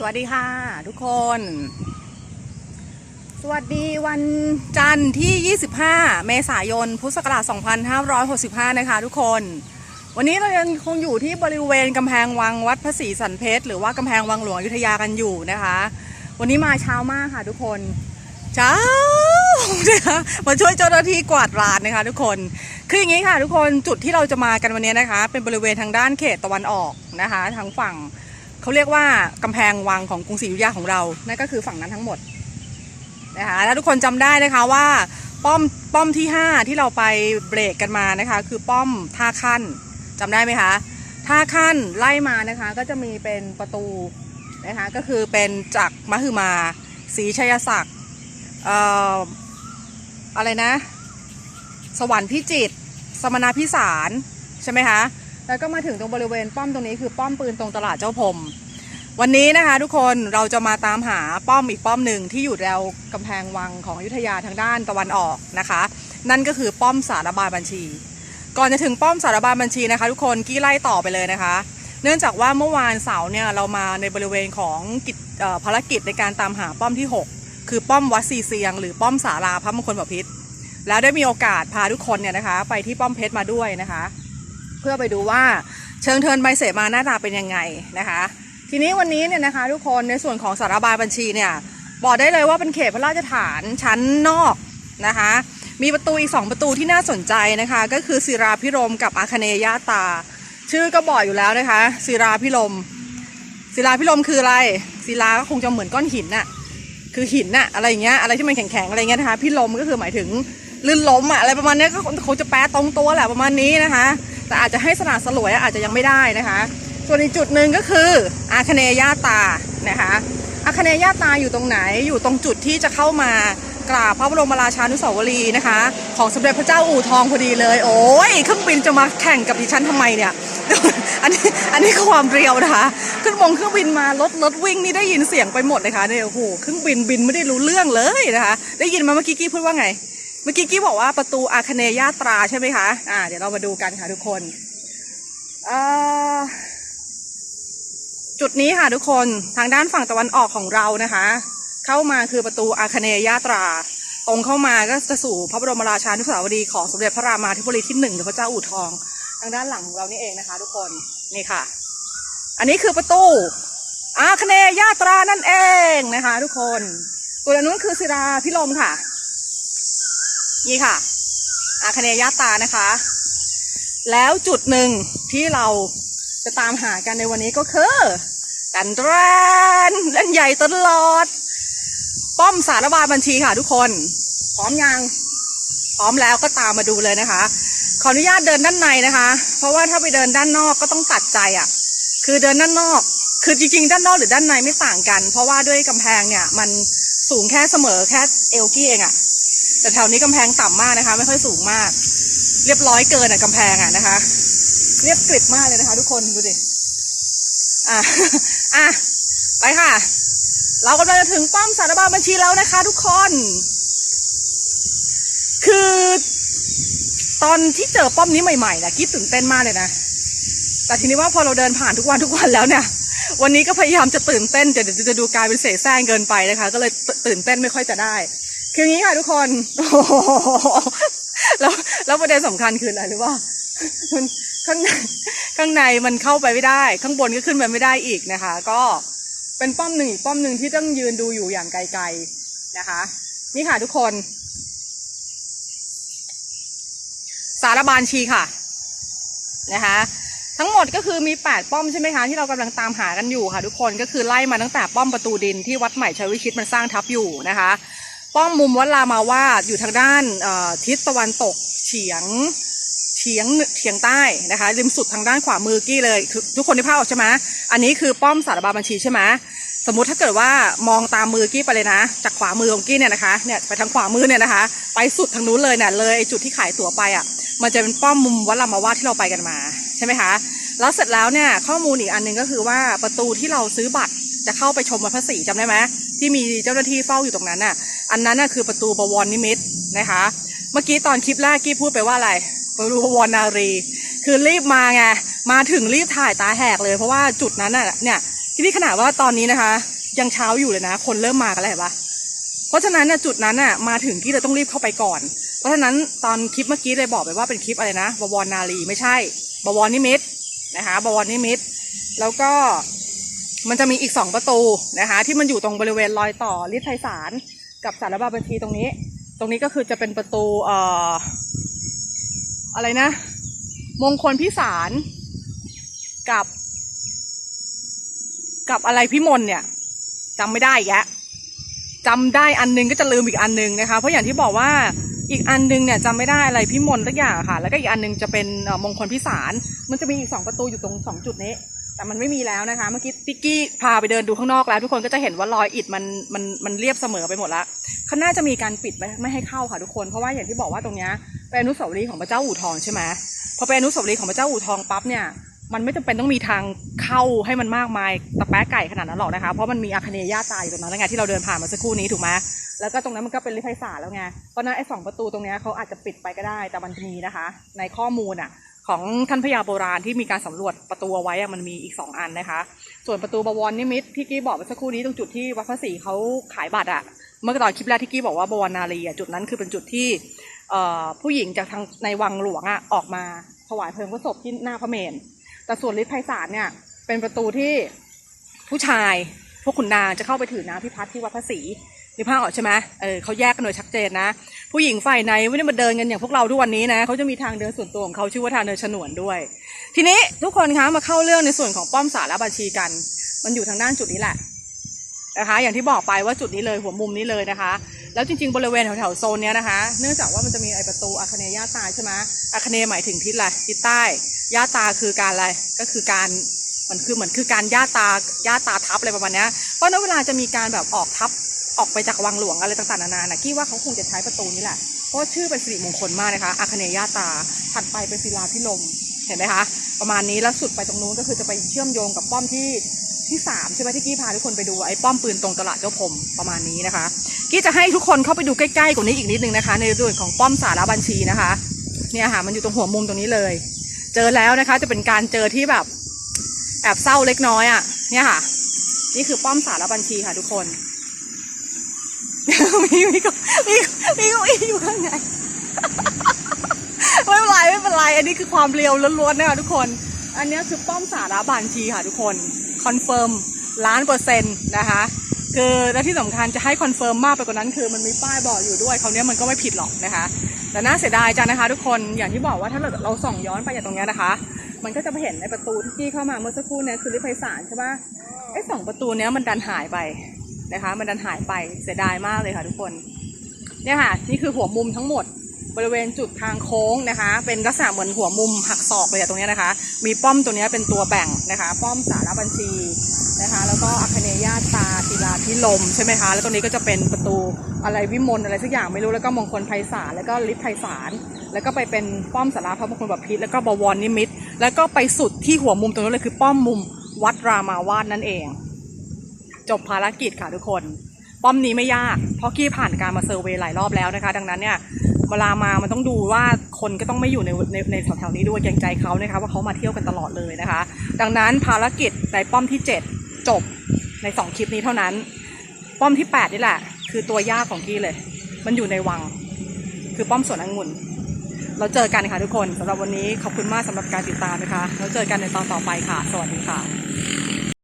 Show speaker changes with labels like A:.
A: สวัสดีค่ะ ทุกคน สวัสดีวันจันทร์ที่ 25 เมษายน พุทธศักราช 2565 นะคะทุกคน วันนี้เรายังคงอยู่ที่บริเวณกำแพงวังวัดพระศรีสันเพชรหรือว่ากำแพงวังหลวงอยุธยากันอยู่นะคะ วันนี้มาเช้ามากค่ะทุกคนเช้านะคะมาช่วยเจ้าหน้าที่กวาดลานนะคะ ทุกคน คืออย่างนี้ค่ะ ทุกคนจุดที่เราจะมากันวันนี้นะคะ เป็นบริเวณทางด้านเขตตะวันออกนะคะทางฝั่ง เขาเรียกว่ากำแพงวังของกรุงศรีอยุธยาของเรา นั่นก็คือฝั่งนั้นทั้งหมดนะคะแล้วทุกคนจำได้นะคะว่าป้อมป้อมที่ 5 ที่เราไปเบรกกันมานะคะ คือป้อมท่าขั้นจำได้ไหมคะท่าขั้นไล่มานะคะก็จะมีเป็นประตูนะคะก็คือเป็นจากมหึมาศรีชัยศักดิ์เอ่ออะไรนะ สวรรค์พิจิตรสมนาพิสารใช่ไหมคะ แล้วก็มาถึงตรงบริเวณป้อมตรงนี้คือป้อมปืนตรงตลาดเจ้าพรมวันนี้นะคะ ทุกคนเราจะมาตามหาป้อมอีกป้อมหนึ่งที่อยู่แนวกำแพงวังของอยุธยาทางด้านตะวันออกนะคะ นั่นก็คือป้อมสารบาลบัญชี ก่อนจะถึงป้อมสารบาลบัญชีนะคะ ทุกคนกี้ไล่ต่อไปเลยนะคะ เนื่องจากว่าเมื่อวานเสาร์เนี่ยเรามาในบริเวณของกิจภารกิจในการตามหาป้อมที่ 6 คือป้อมวัดซีเซียง หรือป้อมสาราพระมงคลบพิตรแล้วได้มีโอกาสพาทุกคนเนี่ยนะคะ ไปที่ป้อมเพชรมาด้วยนะคะ เพื่อไปดูว่าเชิงเทินใบเสมาหน้าตาเป็นยังไงนะคะ ทีนี้วันนี้เนี่ยนะคะ ทุกคนในส่วนของสารบาลบัญชีเนี่ยบอกได้เลยว่าเป็นเขตพระราชฐานชั้นนอกนะคะ มีประตูอีก 2 ประตูที่น่าสนใจนะคะ ก็คือศิราพิรมกับอาคเนยาตา ชื่อก็บอกอยู่แล้วนะคะศิราพิรมศิลาพิรมคืออะไรศิลาก็คงจะเหมือนก้อนหินน่ะคือหินน่ะอะไรอย่างเงี้ยอะไรที่มันแข็งๆอะไรเงี้ยนะคะพิรมก็คือหมายถึงลื่นล้มอะอะไรประมาณนี้ก็คงจะแปลตรงตัวแหละประมาณนี้นะคะ แต่อาจจะให้สนาสลวยอาจจะยังไม่ได้นะคะ ส่วนอีกจุดหนึ่งก็คืออาคเนยาตานะคะอาคเนยาตาอยู่ตรงไหนอยู่ตรงจุดที่จะเข้ามากราบพระบรมราชานุสาวรีย์นะคะ ของสมเด็จพระเจ้าอู่ทองพอดีเลย โอ้ยเครื่องบินจะมาแข่งกับดิฉันทำไมเนี่ย อันนี้อันนี้ความเรียวนะคะ ขึ้นมงเครื่องบินมารถรถวิ่งนี่ได้ยินเสียงไปหมดเลยค่ะเนี่ยโอ้โหเครื่องบินบินไม่ได้รู้เรื่องเลยนะคะ ได้ยินมาเมื่อกี้กี้พูดว่าไง เมื่อกี้กี้บอกว่าประตูอาคเนยาตราใช่ไหมคะ อ่า เดี๋ยวเรามาดูกันค่ะทุกคนจุดนี้ค่ะทุกคนทางด้านฝั่งตะวันออกของเรานะคะ เข้ามาคือประตูอาคเนยาตรา ตรงเข้ามาก็จะสู่พระบรมราชานุสาวรีย์ของสมเด็จพระรามาธิบดีที่หนึ่งหรือพระเจ้าอู่ทอง ทางด้านหลังของเรานี่เองนะคะ ทุกคนนี่ค่ะ อันนี้คือประตูอาคเนยาตรานั่นเองนะคะ ทุกคนตัวนู้นคือศิลาพิรมค่ะ นี่ค่ะอาคเนยาตานะคะ แล้วจุดหนึ่งที่เราจะตามหากันในวันนี้ก็คือดันแรนเล่นใหญ่ตลอด ป้อมสารบาบัญชีค่ะทุกคนพร้อมยังพร้อมแล้วก็ตามมาดูเลยนะคะ ขออนุญาตเดินด้านในนะคะ เพราะว่าถ้าไปเดินด้านนอกก็ต้องตัดใจอะ่ะ คือเดินด้านนอก คือจริงๆ ด้านนอกหรือด้านในไม่ต่างกัน เพราะว่าด้วยกำแพงเนี่ย มันสูงแค่เสมอแค่เอวกี้เองอะ่ะ แต่แถวนี้กำแพงต่ำมากนะคะ ไม่ค่อยสูงมาก เรียบร้อยเกินอะกำแพงอะนะคะ เรียบกริบมากเลยนะคะ ทุกคนดูดิอะอะไปค่ะ เรากำลังจะถึงป้อมสารบาบัญชีแล้วนะคะ ทุกคน คือ ตอนที่เจอป้อมนี้ใหม่ๆนะกิ๊ตื่นเต้นมากเลยนะแต่ทีนี้ว่าพอเราเดินผ่านทุกวันทุกวันแล้วเนี่ย วันนี้ก็พยายามจะตื่นเต้นแต่เดี๋ยวจะดูกายเป็นเสแสร้งเกินไปนะคะ ก็เลยตื่นเต้นไม่ค่อยจะได้ คืออย่างนี้ค่ะทุกคนแล้วแล้วประเด็นสำคัญคืออะไรหรือว่ามันข้างในข้างในมันเข้าไปไม่ได้ ข้างบนก็ขึ้นไปไม่ได้อีกนะคะ ก็เป็นป้อมหนึ่งอีกป้อมหนึ่งที่ต้องยืนดูอยู่อย่างไกลๆนะคะ นี่ค่ะทุกคน สารบานชีค่ะนะคะทั้งหมดก็คือมี 8 ป้อมใช่ไหมคะที่เรากำลังตามหากันอยู่ค่ะทุกคนก็คือไล่มาตั้งแต่ป้อมประตูดินที่วัดใหม่ชัยวิชิตมันสร้างทับอยู่นะคะ ป้อมมุมวัดรามาวาดอยู่ทางด้านทิศตะวันตกเฉียงเฉียงเฉียงใต้นะคะริมสุดทางด้านขวามือกี้เลยทุกทุกคนที่ภาพออกใช่ไหมอันนี้คือป้อมสารบาบัญชีใช่ไหมสมมุติถ้าเกิดว่ามองตามมือกี้ไปเลยนะ จากขวามือของกี้เนี่ยนะคะเนี่ยไปทางขวามือเนี่ยนะคะ ไปสุดทางนู้นเลยเนี่ยเลยไอจุดที่ขายตั๋วไปอะมันจะเป็นป้อมมุมวัดรามาวาดที่เราไปกันมาใช่ไหมคะแล้วเสร็จแล้วเนี่ยข้อมูลอีกอันหนึ่งก็คือว่าประตูที่เราซื้อบัตรจะเข้าไปชมวัดพระศรีจำได้ไหมที่มีเจ้าหน้าที่เฝ้าอยู่ตรงนั้นน่ะ อันนั้นน่ะคือประตูบวรนิมิตนะคะ เมื่อกี้ตอนคลิปแรกกี้พูดไปว่าอะไรประตูบวรนารี คือรีบมาไงมาถึงรีบถ่ายตาแหกเลยเพราะว่าจุดนั้นน่ะเนี่ยที่นี่ขนาดว่าตอนนี้นะคะ ยังเช้าอยู่เลยนะ คนเริ่มมากันแล้วเห็นปะเพราะฉะนั้นน่ะจุดนั้นน่ะมาถึงที่เราต้องรีบเข้าไปก่อน เพราะฉะนั้นตอนคลิปเมื่อกี้เลยบอกไปว่าเป็นคลิปอะไรนะบวรนาลีไม่ใช่บวรนิมิตนะคะบวรนิมิต แล้วก็มันจะมีอีกสองประตูนะคะ ที่มันอยู่ตรงบริเวณรอยต่อลิทไทยสาร กับสารบาบัญชีตรงนี้ ตรงนี้ก็คือจะเป็นประตูเอ่ออะไรนะ มงคลพิสารกับ กับอะไรพิมลเนี่ยจำไม่ได้อีกแยะจำได้อันนึงก็จะลืมอีกอันนึงนะคะ เพราะอย่างที่บอกว่าอีกอันนึงเนี่ยจำไม่ได้อะไรพิมลสักอย่างค่ะ แล้วก็อีกอันนึงจะเป็นมงคลพิสาร มันจะมีอีกสองประตูอยู่ตรงสองจุดนี้ แต่มันไม่มีแล้วนะคะ เมื่อกี้ติ๊กกี้พาไปเดินดูข้างนอกแล้ว ทุกคนก็จะเห็นว่ารอยอิฐมันมันมันเรียบเสมอไปหมดละเขาน่าจะมีการปิดไม่ไม่ให้เข้าค่ะทุกคนเพราะว่าอย่างที่บอกว่าตรงเนี้ยเป็นอนุสาวรีย์ของพระเจ้าอู่ทองใช่ไหมพอเป็นอนุสาวรีย์ของพระเจ้าอู่ทองปั๊บเนี่ยมันไม่จำเป็นต้องมีทางเข้าให้มันมากมายตะแป๊ะไก่ขนาดนั้นหรอกนะคะเพราะมันมีอาคเนย่าตายอยู่ตรงนั้นแล้วไงที่เราเดินผ่านมาสักครู่นี้ถูกไหมแล้วก็ตรงนั้นมันก็เป็นลิฟต์ไฟสาแล้วไงเพราะนั้นไอ้สองประตูตรงนี้เขาอาจจะปิดไปก็ได้แต่มันมีนะคะ ในข้อมูลอะ ของท่านพญาโบราณที่มีการสำรวจประตูไว้มันมีอีกสองอันนะคะ ส่วนประตูบวรนิมิตที่กี้บอกเมื่อสักครู่นี้ตรงจุดที่วัดพระศรีเขาขายบัตรอะเมื่อตอนคลิปแรกที่กี้บอกว่าบวรนารีอะจุดนั้นคือเป็นจุดที่ผู้หญิงจากทางในวังหลวงอะออกมาถวายเพลิงพระศพที่หน้าพระเมรุแต่ส่วนฤทธิ์ไพศาลเนี่ยเป็นประตูที่ผู้ชายพวกขุนนางจะเข้าไปถือน้ำพิพัฒน์ที่วัดพระศรี นี่ภาพออกใช่ไหมเออเขาแยกกันโดยชัดเจนนะ ผู้หญิงฝ่ายในไม่ได้มาเดินกันอย่างพวกเราทุกวันนี้นะเขาจะมีทางเดินส่วนตัวของเขาชื่อว่าทางเดินฉนวนด้วย ทีนี้ทุกคนคะมาเข้าเรื่องในส่วนของป้อมสารบัญชีกัน มันอยู่ทางด้านจุดนี้แหละนะคะ อย่างที่บอกไปว่าจุดนี้เลยหัวมุมนี้เลยนะคะ แล้วจริงๆบริเวณแถวๆโซนเนี้ยนะคะ เนื่องจากว่ามันจะมีไอประตูอาคเนย์ย่าตาใช่ไหมอาคเนย์หมายถึงทิศอะไรทิศใต้ย่าตาคือการอะไรก็คือการมันคือเหมือนคือการย่าตาย่าตาทับอะไรประมาณนี้เพราะนั้นเวลาจะมีการแบบออกทับ ออกไปจากวังหลวงอะไรต่างๆนานานะคิดว่าเขาคงจะใช้ประตูนี้แหละ เพราะว่าชื่อเป็นสิริมงคลมากนะคะอาคเนย่าตา ถัดไปเป็นศิลาพิลม เห็นไหมคะ ประมาณนี้แล้วสุดไปตรงนู้นก็คือจะไปเชื่อมโยงกับป้อมที่ที่สามใช่ไหมที่กี้พาทุกคนไปดูไอ้ป้อมปืนตรงตลาดเจ้าพรมประมาณนี้นะคะ กี้จะให้ทุกคนเข้าไปดูใกล้ๆกว่านี้อีกนิดนึงนะคะ ในเรื่องของป้อมสารบัญชีนะคะ เนี่ยค่ะมันอยู่ตรงหัวมุมตรงนี้เลย เจอแล้วนะคะจะเป็นการเจอที่แบบแอบเศร้าเล็กน้อยอะ่ะเนี่ยค่ะ นี่คือป้อมสารบัญชีค่ะทุกคน มีมีก็มีมีก็อีอยู่ข้างในไม่เป็นไรไม่เป็นไรอันนี้คือความเรียวล้วนๆนะคะทุกคน อันนี้คือป้อมสาระบัญชีค่ะทุกคนคอนเฟิร์มล้านเปอร์เซ็นต์นะคะคือและที่สำคัญจะให้คอนเฟิร์มมากไปกว่านั้นคือมันมีป้ายบอกอยู่ด้วยเขาวเนี้ยมันก็ไม่ผิดหรอกนะคะ แต่น่าเสียดายจังนะคะ ทุกคนอย่างที่บอกว่าถ้าเราเราส่องย้อนไปจากตรงเนี้ยนะคะ มันก็จะไปเห็นในประตูที่กี้เข้ามาเมื่อสักครู่เนี่ยคือริพไพศาลใช่ปะไอ้สองประตูเนี้ยมันดันหายไป นะคะ มันดันหายไปเสียดายมากเลยค่ะทุกคนเนี่ยค่ะนี่คือหัวมุมทั้งหมดบริเวณจุดทางโค้งนะคะ เป็นลักษณะเหมือนหัวมุมหักศอกเลยตรงนี้นะคะ มีป้อมตัวนี้เป็นตัวแบ่งนะคะ ป้อมสารบัญชีนะคะ แล้วก็อัคเนยาตาศิลาพิลมใช่ไหมคะ แล้วตรงนี้ก็จะเป็นประตูอะไรวิมลอะไรสักอย่างไม่รู้แล้วก็มงคลไพศาลแล้วก็ฤทธิ์ไพศาลแล้วก็ไปเป็นป้อมสาราพระมงคลบพิตรแล้วก็บวรนิมิตแล้วก็ไปสุดที่หัวมุมตรงนั้นเลยคือป้อมมุมวัดรามาวาดนั่นเอง จบภารกิจค่ะทุกคน ป้อมนี้ไม่ยาก เพราะกี้ผ่านการมาเซอร์เวย์หลายรอบแล้วนะคะ ดังนั้นเนี่ยเวลามามันต้องดูว่าคนก็ต้องไม่อยู่ในในในแถวๆนี้ด้วยเกรงใจเขานะคะว่าเขามาเที่ยวกันตลอดเลยนะคะ ดังนั้นภารกิจในป้อมที่ 7 จบใน 2 คลิปนี้เท่านั้น ป้อมที่ 8 นี่แหละ คือตัวยากของกี้เลย มันอยู่ในวัง คือป้อมสวนองุ่น เราเจอกันค่ะทุกคนสำหรับวันนี้ขอบคุณมากสำหรับการติดตามนะคะ แล้วเจอกันในตอนต่อไปค่ะ สวัสดีค่ะ